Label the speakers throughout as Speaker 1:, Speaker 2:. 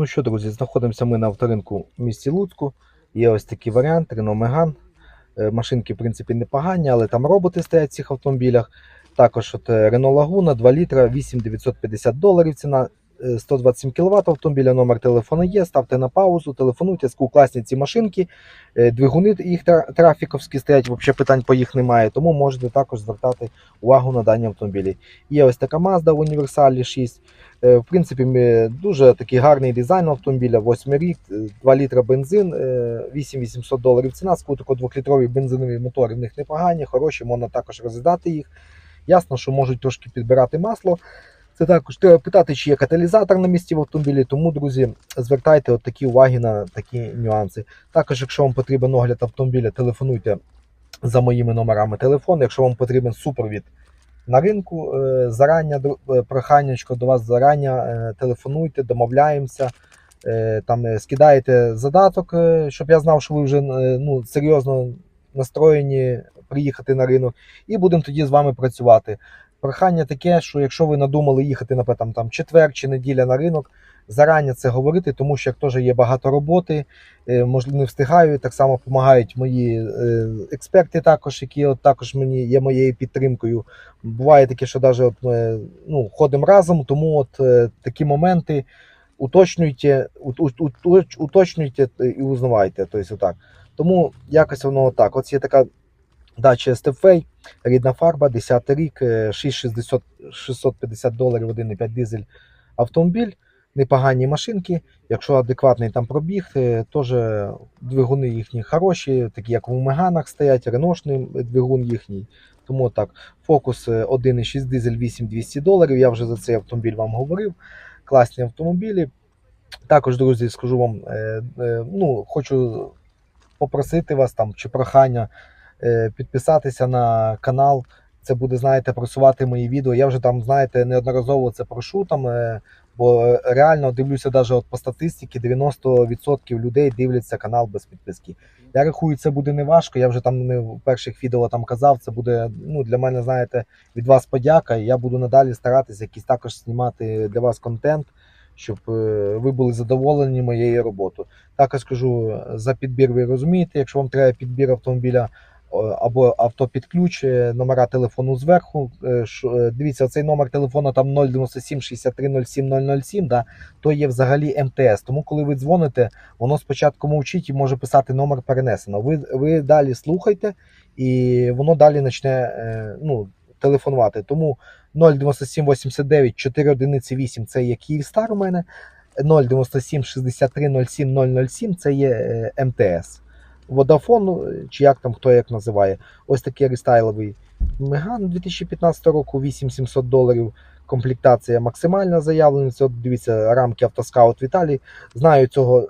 Speaker 1: Ну що, друзі, знаходимося ми на авторинку в місті Луцьку. Є ось такий варіант Renault Megane. Е, Машинки, в принципі, непогані, але там роботи стоять в цих автомобілях. Також от е, Renault Laguna 2 літра, 8950 доларів ціна. Е, 127 кВт автомобіля, номер телефону є. Ставте на паузу, телефонуйте, класні ці машинки. Е, Двигуни їх тра- трафіковські стоять, взагалі питань по їх немає, тому можете також звертати увагу на дані автомобілі. Є ось така Mazda в універсалі 6. Е, В принципі, дуже такий гарний дизайн автомобіля, 8 рік, е, 2 літра бензин, е, 8800 доларів ціна. Скутико 2-літрові бензинові мотори в них непогані, хороші, можна також розглядати їх. Ясно, що можуть трошки підбирати масло. Це також треба питати, чи є каталізатор на місці в автомобілі. Тому, друзі, звертайте от такі уваги на такі нюанси. Також, якщо вам потрібен огляд автомобіля, телефонуйте за моїми номерами телефону. Якщо вам потрібен супровід на ринку, е, зарання е, проханнячко до вас зарання, е, телефонуйте, домовляємося. Там скидаєте задаток, щоб я знав, що ви вже ну, серйозно настроєні приїхати на ринок, і будемо тоді з вами працювати. Прохання таке, що якщо ви надумали їхати на там, четвер чи неділя на ринок, зарані це говорити, тому що як теж є багато роботи, е, можливо, не встигаю. Так само допомагають мої е, експерти, також, які от також мені є моєю підтримкою. Буває таке, що навіть от ми ну, ходимо разом, тому от е, такі моменти уточнюйте, ут- ут- ут- уточнюйте і узнавайте. Тобто, отак. Тому якось воно отак. Ось є така дача Стефей, рідна фарба, 10 рік, е, 6600 650 доларів, 1,5 дизель автомобіль. Непогані машинки. Якщо адекватний там пробіг, е, теж двигуни їхні хороші, такі як у Меганах стоять, реношний двигун їхній. Тому так, фокус е, 1,6 дизель 8200 доларів. Я вже за цей автомобіль вам говорив. Класні автомобілі. Також, друзі, скажу вам, е, е, ну, хочу попросити вас там чи прохання е, підписатися на канал. Це буде, знаєте, просувати мої відео. Я вже там, знаєте, неодноразово це прошу там. е, Бо реально дивлюся, навіть от по статистиці 90% людей дивляться канал без підписки. Я рахую, це буде не важко. Я вже там не в перших відео там казав. Це буде ну для мене, знаєте, від вас подяка. Я буду надалі старатися якийсь також знімати для вас контент, щоб е, ви були задоволені моєю роботою. Також скажу за підбір. Ви розумієте, якщо вам треба підбір автомобіля або авто під ключ, номера телефону зверху. е, е, Дивіться, цей номер телефону там 097 63 07 007, да, то є взагалі МТС. Тому коли ви дзвоните, воно спочатку мовчить і може писати номер перенесено. Ви, ви далі слухайте, і воно далі почне е, ну, телефонувати. Тому 097 89 4 одиниці 8 це є Київстар у мене. 097 63 07 007 це є МТС. Vodafone, ну, чи як там хто як називає. Ось такий рестайловий Меган 2015 року 8700 доларів. Комплектація максимальна заявлена. От дивіться рамки автоскаут Віталій. Знаю цього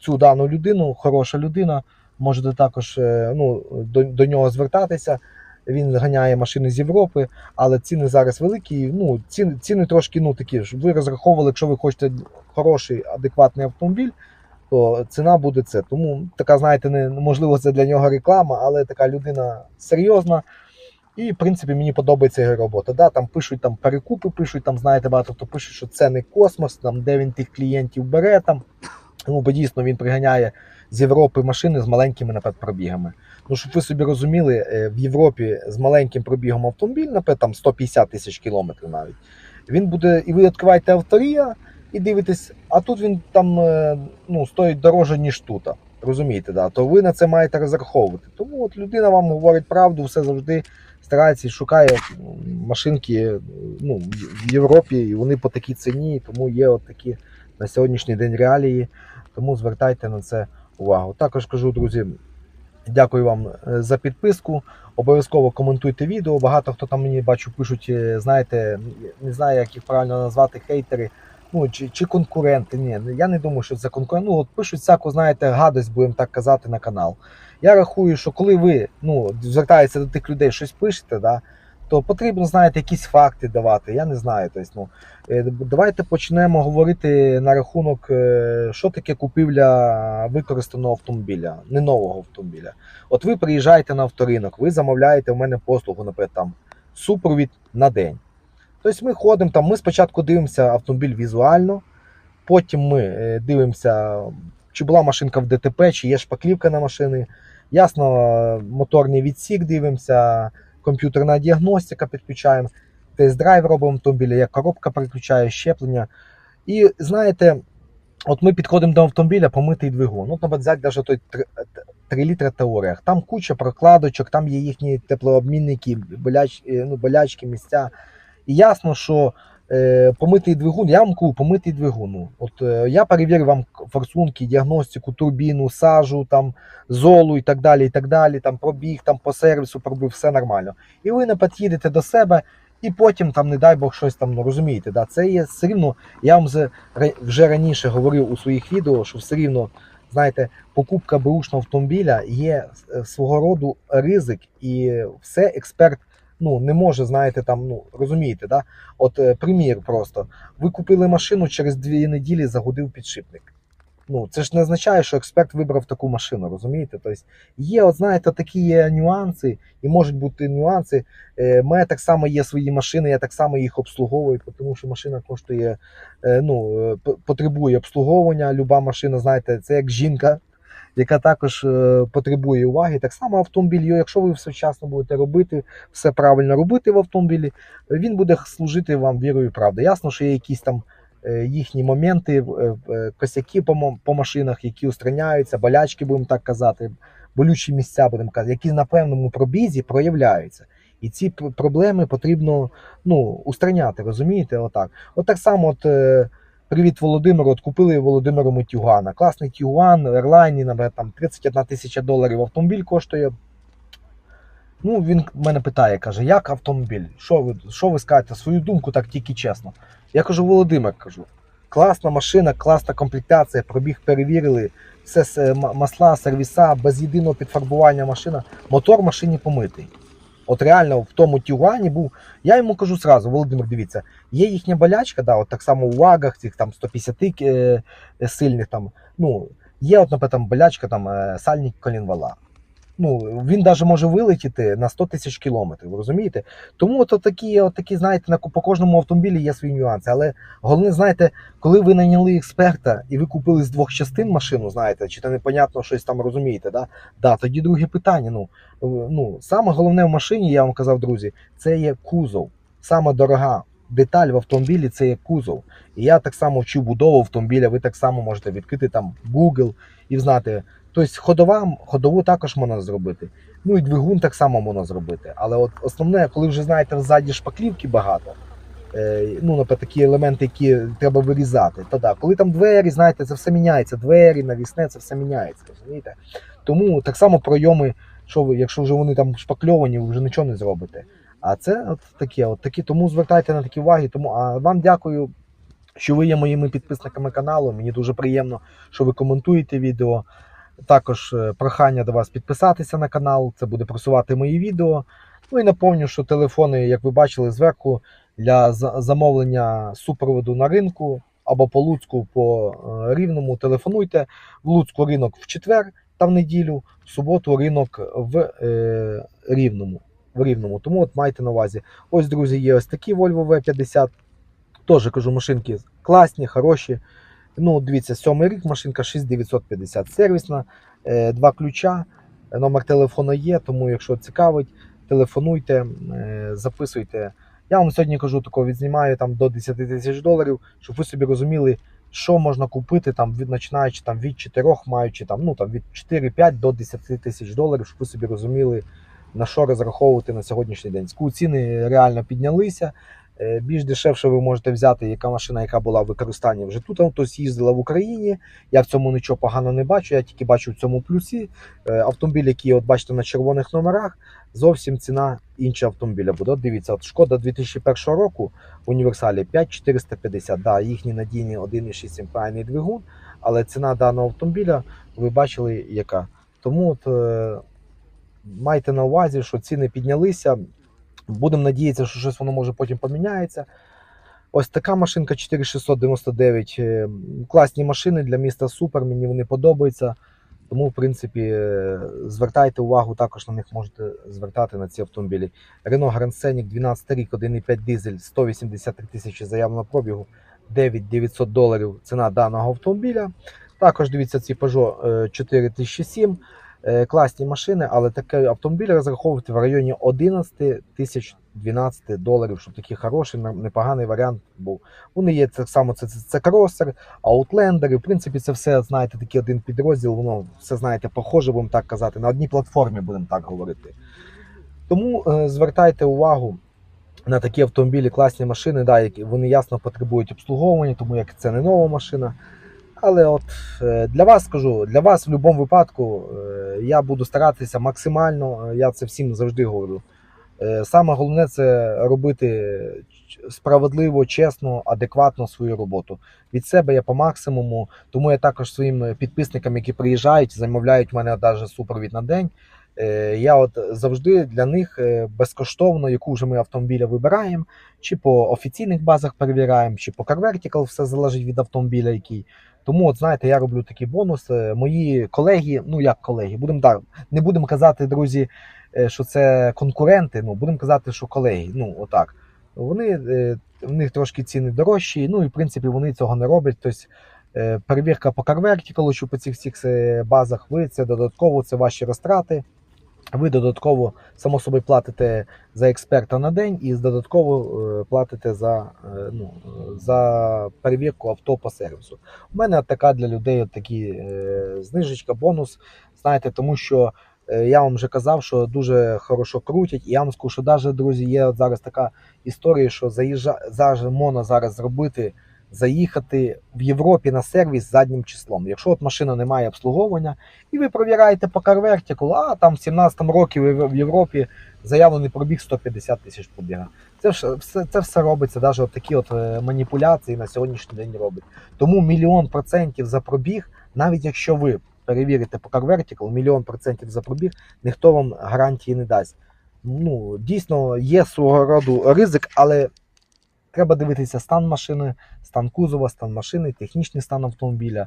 Speaker 1: цю дану людину, хороша людина. Можете також е, ну, до, до нього звертатися. Він ганяє машини з Європи, але ціни зараз великі. Ну, ціни, ціни трошки ну, такі, щоб ви розраховували, якщо ви хочете хороший, адекватний автомобіль, то ціна буде це. Тому така, знаєте, не можливо, це для нього реклама, але така людина серйозна. І, в принципі, мені подобається його робота. Да, там пишуть там перекупи, пишуть, там, знаєте, багато хто пише, що це не космос, там, де він тих клієнтів бере. Там. Ну, бо дійсно він приганяє з Європи машини з маленькими наприклад, пробігами. Ну, щоб ви собі розуміли, е, в Європі з маленьким пробігом автомобіль, наприклад, там 150 тисяч кілометрів навіть, він буде, і ви відкриваєте авторія і дивитесь, а тут він там е, ну, стоїть дороже, ніж тут. Розумієте, да? то ви на це маєте розраховувати. Тому от людина вам говорить правду, все завжди старається шукає машинки ну, в Європі, і вони по такій ціні, тому є от такі на сьогоднішній день реалії. Тому звертайте на це увагу. Також кажу, друзі, дякую вам е, за підписку. Обов'язково коментуйте відео. Багато хто там мені бачу, пишуть, е, знаєте, не знаю, як їх правильно назвати, хейтери. Ну, чи, чи конкуренти. Ні, я не думаю, що це конкурент. Ну, от пишуть всяку, знаєте, гадость, будемо так казати, на канал. Я рахую, що коли ви ну, звертаєтеся до тих людей, щось пишете, да, то потрібно, знаєте, якісь факти давати. Я не знаю. Тобто, ну, е, давайте почнемо говорити на рахунок, е, що таке купівля використаного автомобіля, не нового автомобіля. От ви приїжджаєте на авторинок, ви замовляєте в мене послугу, наприклад, там супровід на день. Тобто ми ходимо там, ми спочатку дивимося автомобіль візуально, Потім ми е, дивимося, чи була машинка в ДТП, чи є шпаклівка на машини. Ясно, моторний відсік дивимося, комп'ютерна діагностика підключаємо, тест-драйв робимо автомобіля, як коробка переключає, щеплення. І знаєте, от ми підходимо до автомобіля, помитий двигун. Ну, наприклад, взяти навіть той 3 літра теоріях. Там куча прокладочок, там є їхні теплообмінники, боляч, е, ну, болячки, місця. І ясно, що е, помитий двигун, я вам кажу, помитий двигун. Ну, От е, я перевірю вам форсунки, діагностику, турбіну, сажу, там, золу і так далі, і так далі, там пробіг, там по сервісу пробив, все нормально. І ви не під'їдете до себе, і потім там, не дай Бог, щось там, ну розумієте, да, це є все рівно. Я вам вже, раніше говорив у своїх відео, що все рівно, знаєте, покупка беушного автомобіля є е, свого роду ризик, і все експерт ну, не може, знаєте, там, ну, розумієте, да? От е, примір просто. Ви купили машину, через дві неділі загудив підшипник. Ну, це ж не означає, що експерт вибрав таку машину, розумієте? Тобто є, от знаєте, такі є нюанси, і можуть бути нюанси. Е, У мене так само є свої машини, я так само їх обслуговую, тому що машина коштує, е, ну, е, потребує обслуговування. Люба машина, знаєте, це як жінка, яка також е, потребує уваги. Так само автомобіль, якщо ви все вчасно будете робити, все правильно робити в автомобілі, він буде служити вам вірою і правдою. Ясно, що є якісь там е, їхні моменти, е, косяки по, машинах, які устраняються, болячки, будемо так казати, болючі місця, будемо казати, які на певному пробізі проявляються. І ці проблеми потрібно ну, устраняти, розумієте? Отак. От так само, от, привіт Володимиру, от купили Володимиру Тюгана. Класний Тюган, наприклад, там 31 тисяча доларів автомобіль коштує. Ну, він мене питає, каже, як автомобіль? Що ви, що ви скажете? Свою думку так тільки чесно. Я кажу, Володимир, кажу, класна машина, класна комплектація, пробіг перевірили, все масла, сервіса, без єдиного підфарбування машина. Мотор машині помитий. От реально в тому Тюгані був. Я йому кажу сразу, Володимир, дивіться, є їхня болячка, да, от так само у вагах, цих там 150 е, сильних там. Ну, є, от, наприклад, там болячка, там е, сальник колінвала. Ну, він навіть може вилетіти на 100 тисяч кілометрів, розумієте? Тому от такі, от такі, знаєте, на, по кожному автомобілі є свої нюанси. Але головне, знаєте, коли ви найняли експерта і ви купили з двох частин машину, знаєте, чи то непонятно щось там розумієте, да? Да, тоді друге питання. Ну, ну, саме головне в машині, я вам казав, друзі, це є кузов. Саме дорога деталь в автомобілі це є кузов. І я так само вчив будову автомобіля, ви так само можете відкрити там Google і знати. Тобто ходова, ходову також можна зробити. Ну і двигун так само можна зробити. Але от основне, коли вже знаєте, ззаді шпаклівки багато, е, ну, наприклад, такі елементи, які треба вирізати, то да, коли там двері, знаєте, це все міняється. Двері, навісне, це все міняється. розумієте? Тому так само пройоми, що ви, якщо вже вони там шпакльовані, ви вже нічого не зробите. А це от таке, от такі, тому звертайте на такі уваги. Тому а вам дякую, що ви є моїми підписниками каналу. Мені дуже приємно, що ви коментуєте відео. Також е, прохання до вас підписатися на канал, це буде просувати мої відео. Ну і напомню, що телефони, як ви бачили зверху, для замовлення супроводу на ринку або по Луцьку, по е, Рівному, телефонуйте. В Луцьку ринок в четвер та в неділю, в суботу ринок в е, Рівному. В Рівному. Тому от майте на увазі. Ось, друзі, є ось такі Volvo V50. Теж кажу, машинки класні, хороші. Ну, дивіться, сьомий рік, машинка 6950 сервісна, е, два ключа, е, номер телефону є, тому якщо цікавить, телефонуйте, е, записуйте. Я вам сьогодні кажу, такого відзнімаю там до 10 тисяч доларів, щоб ви собі розуміли, що можна купити там від починаючи там від 4, маючи там, ну, там від 4-5 до 10 тисяч доларів, щоб ви собі розуміли, на що розраховувати на сьогоднішній день. Ціни реально піднялися. Е, Більш дешевше ви можете взяти, яка машина, яка була в використанні вже тут, хтось їздила в Україні. Я в цьому нічого поганого не бачу, я тільки бачу в цьому плюсі. Е, Автомобіль, який от бачите на червоних номерах, зовсім ціна інша автомобіля буде. От дивіться, от шкода 2001 року в універсалі 5450. Да, їхній надійний 1,6 імпайний двигун, але ціна даного автомобіля ви бачили яка. Тому от, е, майте на увазі, що ціни піднялися. Будемо надіятися, що щось воно може потім поміняється. Ось така машинка 4699. е, Класні машини для міста супер, мені вони подобаються. Тому, в принципі, е, звертайте увагу, також на них можете звертати на ці автомобілі. Renault Grand Scenic 12 рік, 1,5 дизель, 183 тисячі заявного пробігу. 9900 доларів ціна даного автомобіля. Також дивіться ці Peugeot е, 4007. Е, Класні машини, але такий автомобіль розраховувати в районі 11 тисяч 12 доларів, щоб такий хороший, непоганий варіант був. Вони є так само, це, це, це кросер, аутлендер, і в принципі це все, знаєте, такий один підрозділ, воно все, знаєте, похоже, будемо так казати, на одній платформі будемо так говорити. Тому е, звертайте увагу на такі автомобілі, класні машини, да, які вони ясно потребують обслуговування, тому як це не нова машина. Але от е, для вас скажу, для вас в будь-якому випадку е, я буду старатися максимально, е, я це всім завжди говорю. Саме головне це робити справедливо, чесно, адекватно свою роботу. Від себе я по максимуму, тому я також своїм підписникам, які приїжджають, замовляють мене навіть супровід на день. Е, Я от завжди для них е, безкоштовно, яку вже ми автомобіля вибираємо, чи по офіційних базах перевіряємо, чи по CarVertical, все залежить від автомобіля, який. Тому, от знаєте, я роблю такий бонус. Е, Мої колеги, ну як колеги, будемо так, не будемо казати, друзі, що це конкуренти. Ну будемо казати, що колеги. Ну отак. Вони в них трошки ціни дорожчі. Ну і в принципі вони цього не роблять. Тобто перевірка по CarVertical, що по цих всіх базах, ви це додатково, це ваші розтрати. Ви додатково само собою платите за експерта на день і додатково е, платите за, е, ну, за перевірку авто по сервісу. У мене така для людей от такі е, знижечка, бонус. Знаєте, тому що я вам вже казав, що дуже хорошо крутять. І я вам скажу, що навіть, друзі, є от зараз така історія, що заїжджа зараз можна зараз зробити. Заїхати в Європі на сервіс заднім числом. Якщо от машина не має обслуговування, і ви провіраєте по CarVertical, а там в 17-му році в Європі заявлений пробіг 150 тисяч пробіга. Це все, це все робиться, навіть такі от е, маніпуляції на сьогоднішній день робить. Тому мільйон процентів за пробіг, навіть якщо ви перевірите по CarVertical, мільйон процентів за пробіг, ніхто вам гарантії не дасть. Ну, дійсно, є свого роду ризик, але треба дивитися стан машини, стан кузова, стан машини, технічний стан автомобіля.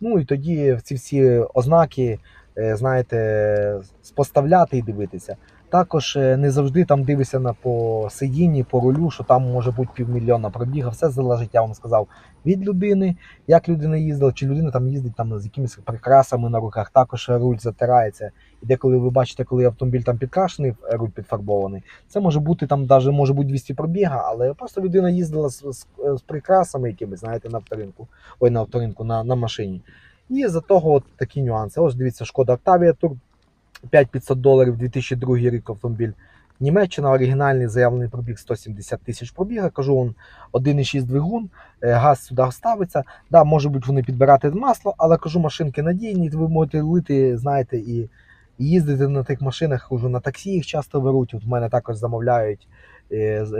Speaker 1: Ну і тоді ці всі ознаки, е, знаєте, споставляти і дивитися. Також е, не завжди там дивишся на по сидінні, по рулю, що там може бути півмільйона пробіга. Все залежить, я вам сказав, від людини, як людина їздила, чи людина там їздить там з якимись прикрасами на руках. Також руль затирається. І деколи ви бачите, коли автомобіль там підкрашений, руль підфарбований, це може бути там, навіть може бути 200 пробіга, але просто людина їздила з, з, з прикрасами якимись, знаєте, на авторинку, ой, на авторинку, на, на машині. І за того от такі нюанси. Ось дивіться, шкода Octavia Tour 5500 доларів 2002 рік автомобіль. Німеччина, оригінальний заявлений пробіг 170 тисяч пробіга. Кажу, он 1,6 двигун, е, газ сюди ставиться. Да, може бути, вони підбирати масло, але кажу, машинки надійні, ви можете лити, знаєте, і, їздити на тих машинах. Кажу, на таксі їх часто беруть. От в мене також замовляють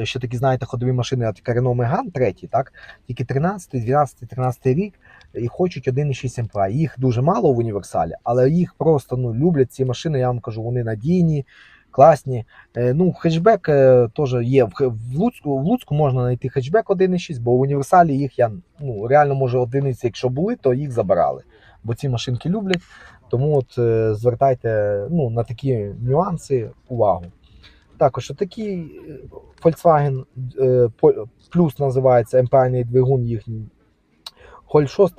Speaker 1: ще такі, знаєте, ходові машини, от Renault Megane 3, так? Тільки 13, 12, 13 рік і хочуть 1,6 МПА. Їх дуже мало в універсалі, але їх просто ну, люблять ці машини. Я вам кажу, вони надійні, класні. Е, ну, хетчбек е, теж є. В, Луцьку, в Луцьку можна знайти хетчбек 1,6, бо в універсалі їх я ну, реально може одиниці, якщо були, то їх забирали. Бо ці машинки люблять. Тому от е, звертайте ну, на такі нюанси увагу. Також такий Volkswagen е, По- плюс називається МПАний двигун їхній. Холь 6.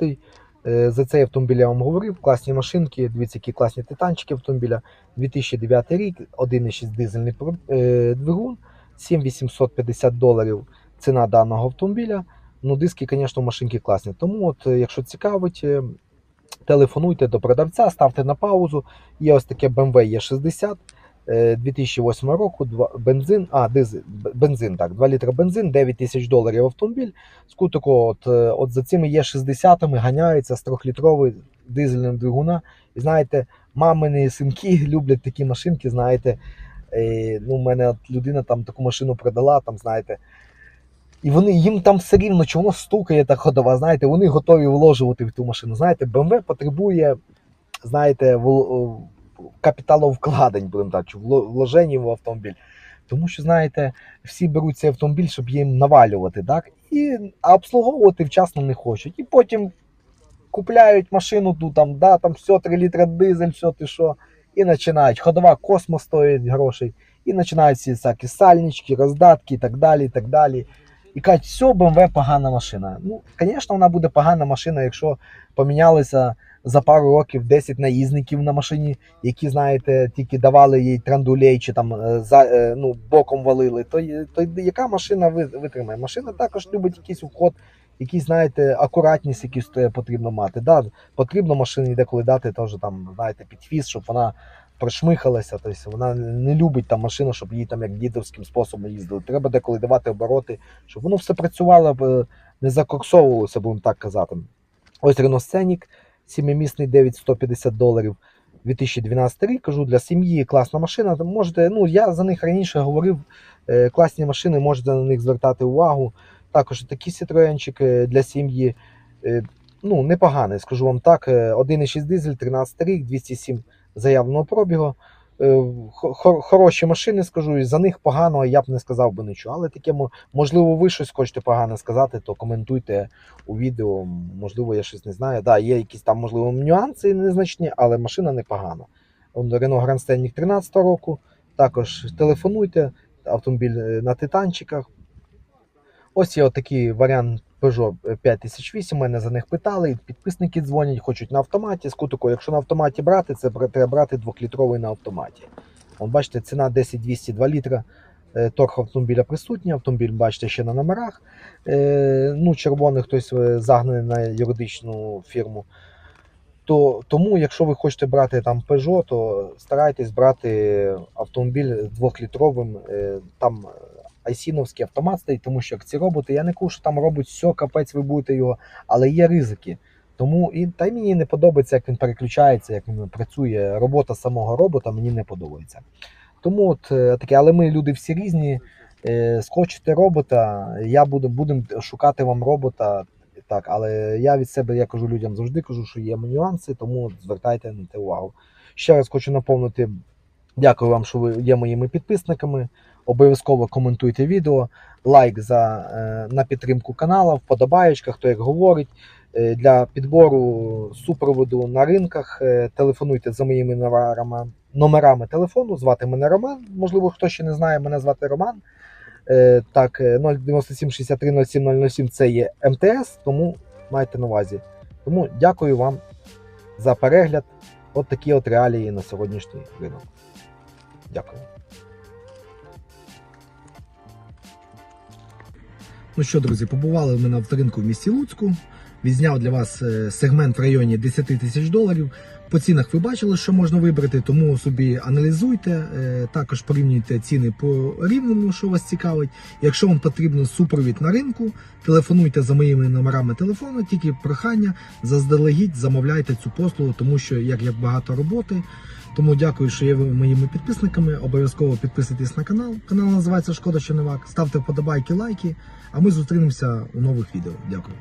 Speaker 1: Е, За цей автомобіль я вам говорив. Класні машинки, дивіться, які класні титанчики автомобіля. 2009 рік, 1,6 дизельний е, двигун, 7850 доларів ціна даного автомобіля. Ну, диски, звісно, машинки класні. Тому, от, е, якщо цікавить, е, телефонуйте до продавця, ставте на паузу. Є ось таке BMW E60 е, 2008 року, два- бензин, а, бензин, так, 2 літра бензин, 9 тисяч доларів автомобіль. Такого, от, е, от за цими Е60 ганяється з 3-літровий дизельним двигуна. І знаєте, мамини синки люблять такі машинки, знаєте. Е, ну, у мене от людина там таку машину продала, там, знаєте. І вони їм там все рівно, чи воно стукає та ходова, знаєте, вони готові вложувати в ту машину. Знаєте, BMW потребує, знаєте, вл- капіталовкладень, будемо так, чи вло- вложень в автомобіль. Тому що, знаєте, всі беруть цей автомобіль, щоб їм навалювати, так? І, а обслуговувати вчасно не хочуть. І потім купляють машину тут, там, да, там все, 3 літра дизель, все ти що. І починають. Ходова космос стоїть грошей. І починаються ці всякі сальнички, роздатки і так далі. І так далі. І кажуть, все, BMW погана машина. Ну, звісно, вона буде погана машина, якщо помінялися за пару років 10 наїзників на машині, які, знаєте, тільки давали їй трандулей чи там е, за, е, ну, боком валили, то, то яка машина витримає? Машина також любить якийсь уход, якийсь, знаєте, акуратність якусь е, потрібно мати. Да, потрібно машині деколи дати теж там, знаєте, підфіс, щоб вона прошмихалася. Тобто вона не любить там машину, щоб її там як дідовським способом їздили. Треба деколи давати обороти, щоб воно все працювало, не закоксовувалося, будемо так казати. Ось Renault Scenic, сімимісний 9150 доларів. 2012 рік, кажу, для сім'ї класна машина. Можете, ну я за них раніше говорив, е, класні машини, можете на них звертати увагу. Також такий Citroenчик е, для сім'ї. е, Ну, непоганий, скажу вам так. е, 1,6 дизель, 13 рік, 207 заявленого пробігу. Е, хо- хо- Хороші машини, скажу, і за них поганого я б не сказав би нічого. Але таке, можливо, ви щось хочете погане сказати, то коментуйте у відео. Можливо, я щось не знаю. Да, є якісь там, можливо, нюанси незначні, але машина непогана. Grand Scenic 13 року. Також телефонуйте, автомобіль е, на титанчиках. Ось є отакий варіант Peugeot 5008. Мене за них питали. Підписники дзвонять, хочуть на автоматі. Скутику, якщо на автоматі брати, це треба брати двохлітровий на автоматі. От бачите, ціна 10 200 2 літра. Е, Торг автомобіля присутній, автомобіль бачите ще на номерах. Е, ну, червоний хтось е, загнаний на юридичну фірму. То, тому, якщо ви хочете брати там Peugeot, то старайтесь брати автомобіль з двохлітровим. е, Там айсіновський автомат стоїть, тому що як ці роботи, я не кажу, що там робить все, капець, ви будете його, але є ризики. Тому і та й мені не подобається, як він переключається, як він працює. Робота самого робота мені не подобається. Тому от е, таке, але ми люди всі різні. Е, Схочете робота, я буду будемо шукати вам робота. Так, але я від себе я кажу людям завжди кажу, що є нюанси, тому звертайте на те увагу. Ще раз хочу наповнити. Дякую вам, що ви є моїми підписниками. Обов'язково коментуйте відео, лайк за, е, на підтримку каналу, вподобаєчка, хто як говорить. Е, Для підбору супроводу на ринках е, телефонуйте за моїми номерами, номерами телефону. Звати мене Роман. Можливо, хто ще не знає, мене звати Роман. Так, е, 097 63 07 007 це є МТС, тому майте на увазі. Тому дякую вам за перегляд. От такі от реалії на сьогоднішній ринок. Дякую. Ну що, друзі, побували ми на авторинку в місті Луцьку. Відзняв для вас е, сегмент в районі 10 тисяч доларів. По цінах ви бачили, що можна вибрати, тому собі аналізуйте. е, Також порівнюйте ціни по рівному, що вас цікавить. Якщо вам потрібен супровід на ринку, телефонуйте за моїми номерами телефону, тільки прохання заздалегідь замовляйте цю послугу, тому що як є багато роботи. Тому дякую, що є ви моїми підписниками. Обов'язково підписуйтесь на канал. Канал називається Шкода що не вак. Ставте вподобайки, лайки. А ми зустрінемося у нових відео. Дякую.